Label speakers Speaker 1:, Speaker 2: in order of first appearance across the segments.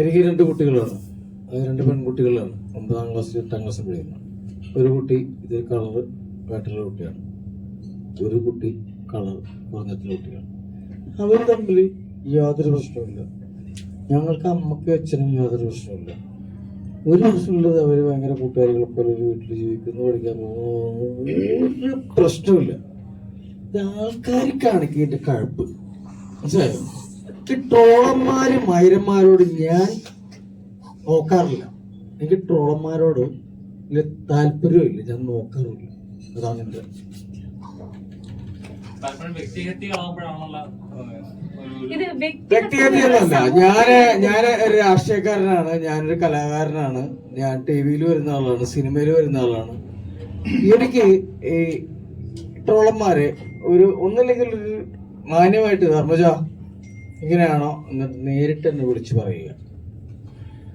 Speaker 1: എനിക്ക് രണ്ട് കുട്ടികളാണ്. അത് രണ്ട് പെൺകുട്ടികളാണ്. ഒമ്പതാം ക്ലാസ്സിൽ എട്ടാം ക്ലാസ്സിൽ പഠിക്കുന്നു. ഒരു കുട്ടി ഇത് കളർ കാട്ടുള്ള കുട്ടിയാണ്. ഒരു കുട്ടി കളർ കുറഞ്ഞിട്ടുള്ള കുട്ടിയാണ്. അവർ തമ്മിൽ യാതൊരു പ്രശ്നവുമില്ല. ഞങ്ങൾക്ക് അമ്മയ്ക്കും അച്ഛനും യാതൊരു പ്രശ്നവുമില്ല. ഒരു പ്രശ്നമുള്ളത് അവർ ഭയങ്കര കൂട്ടുകാരികളെ പോലെ ഒരു വീട്ടിൽ ജീവിക്കുന്നു പഠിക്കാൻ പോകുന്നു. ഒരു പ്രശ്നവുമില്ല. ഇത് ആൾക്കാർക്കാണ് കാണിക്കേണ്ട കഴപ്പ്. മനസ്സിലായോ? ഈ ട്രോളന്മാര് മൈരന്മാരോട് ഞാൻ നോക്കാറില്ല. എനിക്ക് ട്രോളന്മാരോട് താല്പര്യമില്ല ഞാൻ നോക്കാറില്ല. അതാണ് എന്റെ വ്യക്തിഗതമല്ല ഞാൻ ഞാൻ ഒരു രാഷ്ട്രീയക്കാരനാണ്. ഞാനൊരു കലാകാരനാണ്. ഞാൻ ടി വിയിൽ വരുന്ന ആളാണ്. സിനിമയിൽ വരുന്ന ആളാണ്. എനിക്ക് ഈ ട്രോളന്മാരെ ഒരു ഒന്നില്ലെങ്കിൽ ഒരു മാന്യമായിട്ട് ധർമ്മജ ഇങ്ങനെയാണോ എന്നിട്ട് നേരിട്ട് എന്നെ വിളിച്ച് പറയുക.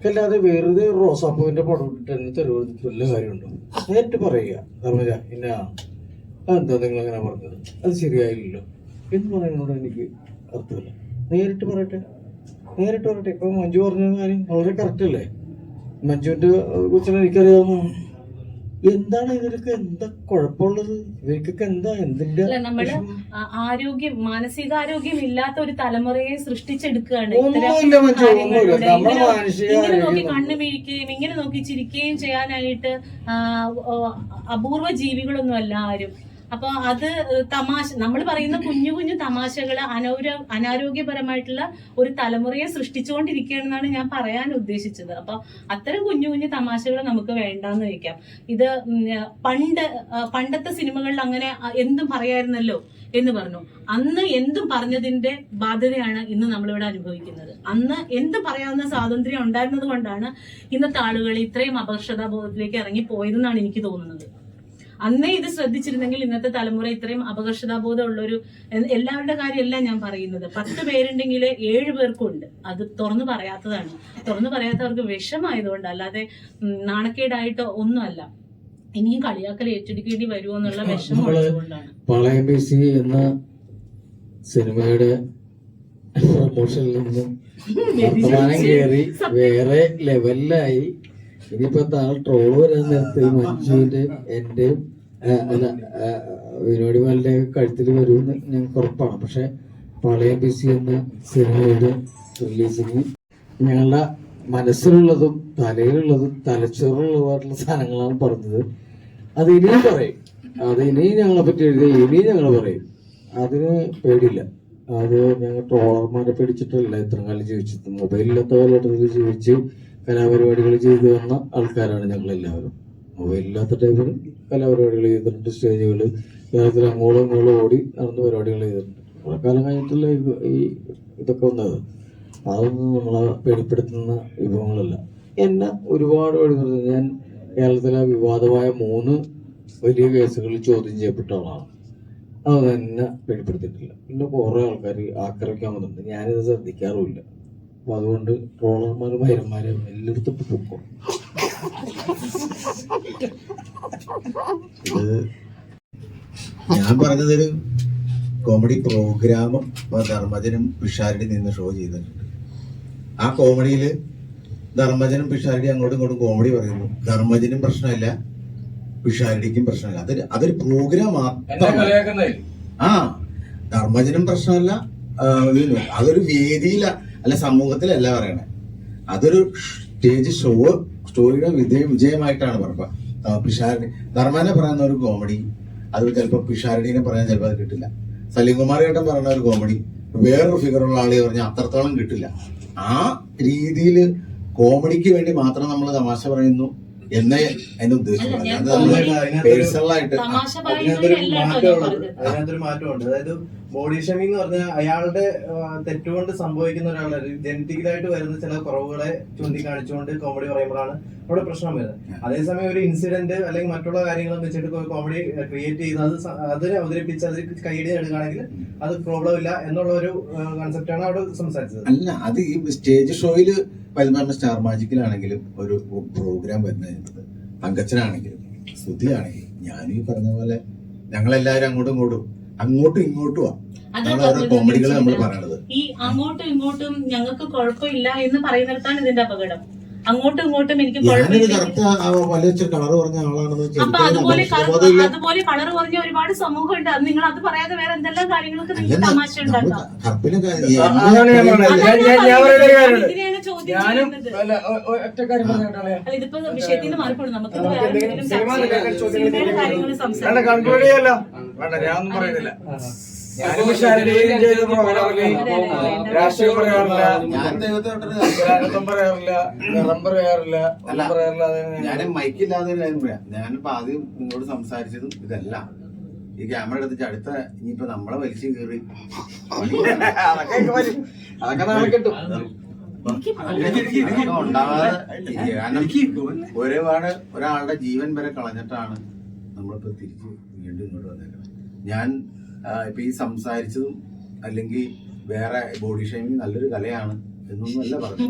Speaker 1: അല്ലാതെ വെറുതെ ഒരു റോസാപ്പൂവിന്റെ പടം ഇട്ടിട്ട് എന്നെ തരുவது വല്ല കാര്യമുണ്ടോ? നേരിട്ട് പറയുക. ധർമ്മജ ഇന്ന അതെന്താ നിങ്ങൾ അങ്ങനെ പറഞ്ഞത്? അത് ശരിയായില്ലല്ലോ എന്ന് പറയുന്നതോട് എനിക്ക് അർത്ഥമില്ല. നേരിട്ട് പറയട്ടെ. നേരിട്ട് പറയട്ടെ. ഇപ്പൊ മഞ്ജു പറഞ്ഞ കാര്യം വളരെ കറക്റ്റ് അല്ലേ? മഞ്ജുവിന്റെ കൊച്ചിനെ എനിക്കറിയാവുന്നതാണ്. എന്താണ് ഇവർക്ക് എന്താ കുഴപ്പമുള്ളത്? ഇവർക്കൊക്കെ എന്താ എന്തിന്റെ
Speaker 2: നമ്മൾ ആരോഗ്യം മാനസികാരോഗ്യം ഇല്ലാത്ത ഒരു തലമുറയെ സൃഷ്ടിച്ചെടുക്കുകയാണ് ഇങ്ങനെ നോക്കി കണ്ണു വീഴിക്കുകയും ഇങ്ങനെ നോക്കി ചിരിക്കുകയും ചെയ്യാനായിട്ട് അപൂർവ ജീവികളൊന്നും അല്ല ആരും. അപ്പൊ അത് തമാശ നമ്മൾ പറയുന്ന കുഞ്ഞു കുഞ്ഞു തമാശകൾ അനൗര അനാരോഗ്യപരമായിട്ടുള്ള ഒരു തലമുറയെ സൃഷ്ടിച്ചുകൊണ്ടിരിക്കുകയാണെന്നാണ് ഞാൻ പറയാൻ ഉദ്ദേശിച്ചത്. അപ്പൊ അത്തരം കുഞ്ഞു കുഞ്ഞു തമാശകൾ നമുക്ക് വേണ്ടാന്ന് വെക്കാം ഇത് പണ്ട് പണ്ടത്തെ സിനിമകളിൽ അങ്ങനെ എന്തും പറയായിരുന്നല്ലോ എന്ന് പറഞ്ഞു. അന്ന് എന്തും പറഞ്ഞതിന്റെ ബാധ്യതയാണ് ഇന്ന് നമ്മളിവിടെ അനുഭവിക്കുന്നത്. അന്ന് എന്ത് പറയാവുന്ന സ്വാതന്ത്ര്യം ഉണ്ടായിരുന്നത് കൊണ്ടാണ് ഇന്നത്തെ ആളുകൾ ഇത്രയും അപകർഷതാബോധത്തിലേക്ക് ഇറങ്ങി പോയതെന്നാണ് എനിക്ക് തോന്നുന്നത്. അന്നേ ഇത് ശ്രദ്ധിച്ചിരുന്നെങ്കിൽ ഇന്നത്തെ തലമുറ ഇത്രയും അപകർഷതാബോധം ഉള്ളൊരു എല്ലാവരുടെ കാര്യമല്ല ഞാൻ പറയുന്നത്. പത്ത് പേരുണ്ടെങ്കിൽ ഏഴ് പേർക്കുണ്ട്. അത് തുറന്നു പറയാത്തതാണ്. തുറന്നു പറയാത്തവർക്ക് വിഷമായതുകൊണ്ട് അല്ലാതെ നാണക്കേടായിട്ട് ഒന്നുമല്ല. ഇനിയും കളിയാക്കൽ ഏറ്റെടുക്കേണ്ടി വരുമോ എന്നുള്ള വിഷമം
Speaker 1: സി എന്ന സിനിമയുടെ പ്രൊമോഷനിൽ നിന്നും കയറി വേറെ ലെവലിലായി ഇനിയിപ്പോ താങ്കൾ ട്രോൾ വരാൻ നേരത്തെ മഞ്ജുവിന്റെ എന്റെ വിനോദി ബാലിന്റെ കഴുത്തിൽ വരുമെന്ന് ഞങ്ങൾക്ക് ഉറപ്പാണ്. പക്ഷെ പഴയ ബി സി എന്ന സിനിമയുടെ റിലീസിങ് ഞങ്ങളുടെ മനസ്സിലുള്ളതും തലയിലുള്ളതും തലച്ചോറിലുള്ളതായിട്ടുള്ള സാധനങ്ങളാണ് പറഞ്ഞത്. അത് ഇനിയും പറയും. അത് ഇനിയും ഞങ്ങളെ പറ്റി എഴുതി ഇനിയും ഞങ്ങൾ പറയും. അതിന് പേടിയില്ല. അത് ഞങ്ങൾ ട്രോളർമാരെ പേടിച്ചിട്ടല്ല ഇത്ര കാലം ജീവിച്ചത്. മൊബൈലില്ലാത്ത കാലഘട്ടത്തിൽ ജീവിച്ച്. കലാപരിപാടികൾ ചെയ്തു വന്ന ആൾക്കാരാണ് ഞങ്ങൾ എല്ലാവരും മൊബൈലില്ലാത്ത ടൈമിൽ കലാപരിപാടികൾ ചെയ്തിട്ടുണ്ട് സ്റ്റേജുകൾ കേരളത്തിൽ അങ്ങോളം ഇങ്ങോളം ഓടി നടന്ന പരിപാടികൾ ചെയ്തിട്ടുണ്ട്. കുറെ കാലം കഴിഞ്ഞിട്ടുള്ള ഈ ഇതൊക്കെ വന്നത്. അതൊന്നും നമ്മളെ പേടിപ്പെടുത്തുന്ന വിഭവങ്ങളല്ല. എന്നെ ഒരുപാട് പേടിപ്പെടുത്തുന്നത് ഞാൻ കേരളത്തിലെ വിവാദമായ മൂന്ന് വലിയ കേസുകളിൽ ചോദ്യം ചെയ്യപ്പെട്ട ആളാണ്. അത് എന്നെ പേടിപ്പെടുത്തിയിട്ടില്ല. പിന്നെ കുറെ ആൾക്കാർ ആക്രമിക്കാൻ വന്നിട്ടുണ്ട്. ഞാനിത് ശ്രദ്ധിക്കാറുമില്ല. അപ്പൊ അതുകൊണ്ട് ട്രോളർമാരും ഭൈരന്മാരും എല്ലായിടത്തും പൊക്കും.
Speaker 3: ഇത് ഞാൻ പറഞ്ഞതൊരു കോമഡി പ്രോഗ്രാമും ഇപ്പൊ ധർമ്മജനും പിഷാരടി നിന്ന് ഷോ ചെയ്തിട്ടുണ്ട്. ആ കോമഡിയിൽ ധർമ്മജനും പിഷാരടി അങ്ങോട്ടും ഇങ്ങോട്ടും കോമഡി പറയുന്നു. ധർമ്മജനും പ്രശ്നമില്ല പിഷാരടിക്കും പ്രശ്നമില്ല. അതൊരു അതൊരു പ്രോഗ്രാം മാത്രം. ആ ധർമ്മജനും പ്രശ്നമല്ല അതൊരു വേദിയില. അല്ല സമൂഹത്തിലല്ല പറയണേ. അതൊരു സ്റ്റേജ് ഷോ സ്റ്റോറിയുടെ വിജയ വിജയമായിട്ടാണ് പറഞ്ഞത്. പിഷാരടി ധർമ്മനെ പറയുന്ന ഒരു കോമഡി അത് ചിലപ്പോൾ പിഷാരടീനെ പറയാൻ ചിലപ്പോൾ അത് കിട്ടില്ല. സലീംകുമാർ ഏട്ടൻ പറയുന്ന ഒരു കോമഡി വേറൊരു ഫിഗറുള്ള ആളെ പറഞ്ഞാൽ അത്രത്തോളം കിട്ടില്ല. ആ രീതിയിൽ കോമഡിക്ക് വേണ്ടി മാത്രം നമ്മൾ തമാശ പറയുന്നു എന്നേ അതിന്റെ ഉദ്ദേശം അത് നമ്മൾ പേഴ്സണലായിട്ട്
Speaker 4: അതിനകത്തൊരു മാറ്റമുണ്ട്. അതായത് ബോഡി ഷേമിംഗ് എന്ന് പറഞ്ഞാൽ അയാളുടെ തെറ്റുകൊണ്ട് സംഭവിക്കുന്ന ഒരാളാണ് ജനറ്റിക്കലായിട്ട് വരുന്ന ചില കുറവുകളെ ചൂണ്ടിക്കാണിച്ചുകൊണ്ട് കോമഡി പറയുമ്പോഴാണ് അവിടെ പ്രശ്നം വരുന്നത്. അതേസമയം ഒരു ഇൻസിഡന്റ് അല്ലെങ്കിൽ മറ്റുള്ള കാര്യങ്ങളും വെച്ചിട്ട് കോമഡി ക്രിയേറ്റ് ചെയ്ത് അത് അതിനെ അവതരിപ്പിച്ച് അതിൽ കൈയിടി എടുക്കുകയാണെങ്കിൽ അത് പ്രോബ്ലം ഇല്ല എന്നുള്ള ഒരു കൺസെപ്റ്റാണ് അവിടെ സംസാരിച്ചത്.
Speaker 3: അല്ല അത് ഈ സ്റ്റേജ് ഷോയിൽ പരിമാറുന്ന സ്റ്റാർ മാജിക്കിലാണെങ്കിലും ഒരു പ്രോഗ്രാം വരുന്നത് തങ്കച്ചനാണെങ്കിലും ശ്രുതിയാണെങ്കിലും ഞാനീ പറഞ്ഞ പോലെ ഞങ്ങളെല്ലാവരും അങ്ങോട്ടും ഇങ്ങോട്ടും അങ്ങോട്ടും ഇങ്ങോട്ടും കോമഡികൾ നമ്മൾ. പറയണത്
Speaker 2: ഈ അങ്ങോട്ടും ഇങ്ങോട്ടും ഞങ്ങൾക്ക് കുഴപ്പമില്ല എന്ന് പറയുന്നിടത്താണ് ഇതിന്റെ അപകടം അങ്ങോട്ടും ഇങ്ങോട്ടും എനിക്ക് അപ്പൊ അതുപോലെ കളർ അതുപോലെ കളർ പറഞ്ഞ ഒരുപാട് സമൂഹമുണ്ട് അത് നിങ്ങൾ അത് പറയാതെ വേറെ എന്തെല്ലാം കാര്യങ്ങൾക്ക് നിങ്ങൾക്ക്
Speaker 3: അല്ലെന്ന്
Speaker 2: തമാശ ഉണ്ടാക്കാം
Speaker 1: അതാണ് ഞാൻ പറഞ്ഞത്. ഞാൻ- ഞാൻ- ഞാൻ
Speaker 2: ഞാൻ
Speaker 1: പറയുന്ന ഒരു
Speaker 2: പറയുന്നത്.
Speaker 1: കാര്യമുണ്ട്.
Speaker 2: ഇതിനെയാണ് ചോദ്യം
Speaker 1: ഞാനും
Speaker 2: ചെയ്യുന്നത്.
Speaker 1: അല്ല, ഒ- ഒ- ഒറ്റ കാര്യം പറഞ്ഞോട്ടെ
Speaker 2: അല്ല ഇതിപ്പോ വിഷയത്തിന് മാറിപ്പോഴും മാറിപ്പോണം നമുക്ക് വേറെ
Speaker 1: എന്തെങ്കിലും
Speaker 2: എന്തെങ്കിലും
Speaker 1: സിനിമ
Speaker 2: ചർച്ച ചെയ്യാം. സിനിമയുടെ കാര്യങ്ങൾ സംസാരിക്കാം
Speaker 1: കൺക്ലൂഡ് ചെയ്യല്ല വേണ്ട ഞാനൊന്നും പറയുന്നില്ല. ഞാനും ശാരീരികം ചെയ്ത് പ്രോഗ്രാമിൽ രാഷ്ട്രീയം പറയാറില്ല.
Speaker 3: ഞാൻ ദൈവത്തെ വിട്ടിട്ട്
Speaker 1: രാജത്വം പറയാറില്ല നിറം പറയാറില്ല
Speaker 3: അല്ല.
Speaker 1: ഒന്നും പറയാറില്ല
Speaker 3: ഞാൻ മൈക്കില്ലാതെ ഒരു കാര്യം പറയാം. ഞാനിപ്പോ ആദ്യം നിങ്ങളോട് സംസാരിച്ചതും ഇതല്ല. ഈ ക്യാമറ എടുത്തിട്ട് അടുത്ത ഇനിയിപ്പോ നമ്മളെ വലിച്ചു കയറി
Speaker 1: അതൊക്കെ വരും അതൊക്കെ നാളെ കിട്ടും.
Speaker 3: ഉണ്ടാവാതെ. കാരണം ഒരുപാട് ഒരാളുടെ ജീവൻ വരെ കളഞ്ഞിട്ടാണ് നമ്മളിപ്പോ തിരിച്ച് വീണ്ടും ഇങ്ങോട്ട് വന്നേക്കുന്നത്. ഞാൻ ഇപ്പം ഈ സംസാരിച്ചതും അല്ലെങ്കിൽ വേറെ ബോഡി ഷേമിങ് നല്ലൊരു കലയാണ് എന്നൊന്നും അല്ല പറഞ്ഞു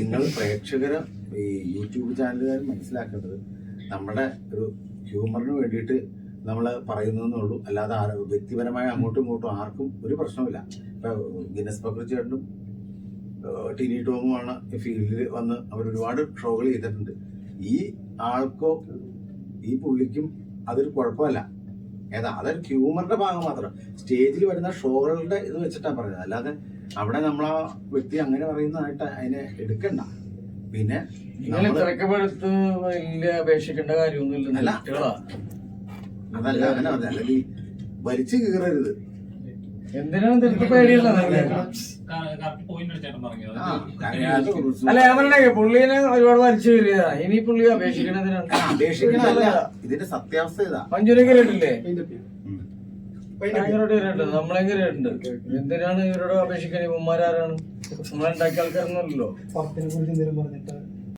Speaker 3: നിങ്ങൾ പ്രേക്ഷകരെ ഈ യൂട്യൂബ് ചാനലുകാർ മനസ്സിലാക്കേണ്ടത് നമ്മുടെ ഒരു ഹ്യൂമറിന് വേണ്ടിയിട്ട് നമ്മൾ പറയുന്നതെന്നുള്ളൂ. അല്ലാതെ ആ വ്യക്തിപരമായ അങ്ങോട്ടും ഇങ്ങോട്ടും ആർക്കും ഒരു പ്രശ്നമില്ല ഇപ്പം ഗിന്നസ് പക്രു ചേട്ടനും ഏഹ് ടിനി ടോമുമാണ് ഫീൽഡിൽ വന്ന് അവർ ഒരുപാട് ഷോകൾ ചെയ്തിട്ടുണ്ട്. ഈ ആൾക്കോ ഈ പുള്ളിക്കും അതൊരു കുഴപ്പമല്ല. ഏതാ അതൊരു ഹ്യൂമറിന്റെ ഭാഗം മാത്രം. സ്റ്റേജിൽ വരുന്ന ഷോകളുടെ ഇത് വെച്ചിട്ടാണ് പറയുന്നത്. അല്ലാതെ അവിടെ നമ്മൾ ആ വ്യക്തി അങ്ങനെ പറയുന്നതായിട്ട് അതിനെ എടുക്കണ്ട. പിന്നെ
Speaker 1: തിരക്കപ്പെടുത്ത് വലിയ അപേക്ഷിക്കേണ്ട കാര്യമൊന്നും
Speaker 3: അതല്ല
Speaker 1: ഇല്ല
Speaker 3: അതല്ല. അല്ലെങ്കിൽ വലിച്ചു കീറരുത്.
Speaker 1: എന്തിനാണ്
Speaker 3: ആ,
Speaker 5: അത്
Speaker 3: കാരണം
Speaker 1: അല്ല ഞാൻ പറഞ്ഞേ പുള്ളിനെ ഒരുപാട് വലിച്ചു കയറിയതാ. ഇനി പുള്ളി അപേക്ഷിക്കണതിനാണ്
Speaker 3: അപേക്ഷിക്കണല്ല ഇതിന്റെ സത്യാവസ്ഥ ഇതാ.
Speaker 1: ഭയങ്കരമായിട്ട് എന്തിനാണ് ഇവരോട് അപേക്ഷിക്കാൻ? ഇവന്മാരാരാണ്? നമ്മളുണ്ടാക്കിയ ആൾക്കാരൊന്നുമല്ലോ
Speaker 6: പറഞ്ഞിട്ട്?